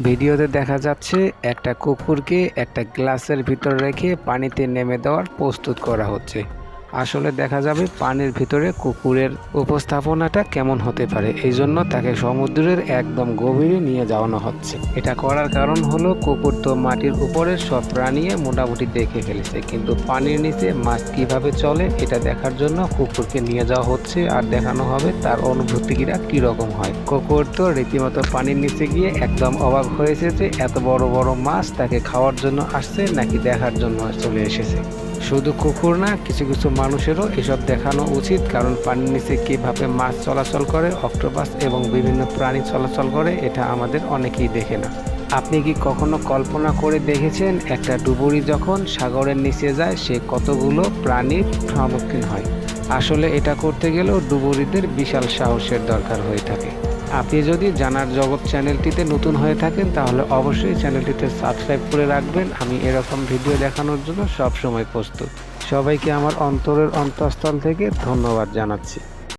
ভিডিওতে দেখা যাচ্ছে একটা কুকুরকে একটা গ্লাসের ভিতর রেখে পানিতে নেমে দেওয়ার প্রস্তুত করা হচ্ছে। আসলে দেখা যাবে পানির ভিতরে কুকুরের উপস্থাপনাটা কেমন হতে পারে। এই জন্য তাকে সমুদ্রের একদম গভীরে নিয়ে যাওয়ানো হচ্ছে। এটা করার কারণ হলো কুকুর তো মাটির উপরে সব প্রাণী মোটামুটি দেখে ফেলেছে। কিন্তু পানির নিচে মাছ কীভাবে চলে, এটা দেখার জন্য কুকুরকে নিয়ে যাওয়া হচ্ছে আর দেখানো হবে তার অনুভূতিটা কীরকম হয়। কুকুর তো রীতিমতো পানির নিচে গিয়ে একদম অবাক হয়েছে যে এত বড় বড় মাছ তাকে খাওয়ার জন্য আসছে নাকি দেখার জন্য চলে এসেছে। শুধু কুকুর না, কিছু কিছু মানুষেরও এসব দেখানো উচিত, কারণ পানির নিচে কীভাবে মাছ চলাচল করে, অক্টোপাস এবং বিভিন্ন প্রাণী চলাচল করে, এটা আমাদের অনেকেই দেখে না। আপনি কি কখনো কল্পনা করে দেখেছেন, একটা ডুবুরি যখন সাগরের নিচে যায়, সে কতগুলো প্রাণীর সম্মুখীন হয়? আসলে এটা করতে গেলেও ডুবুরিদের বিশাল সাহসের দরকার হয়ে থাকে। আপনি যদি জানার জগৎ চ্যানেলটিতে নতুন হয়ে থাকেন, তাহলে অবশ্যই চ্যানেলটিতে সাবস্ক্রাইব করে রাখবেন। আমি এরকম ভিডিও দেখানোর জন্য সবসময় প্রস্তুত। সবাইকে আমার অন্তরের অন্তঃস্থল থেকে ধন্যবাদ জানাচ্ছি।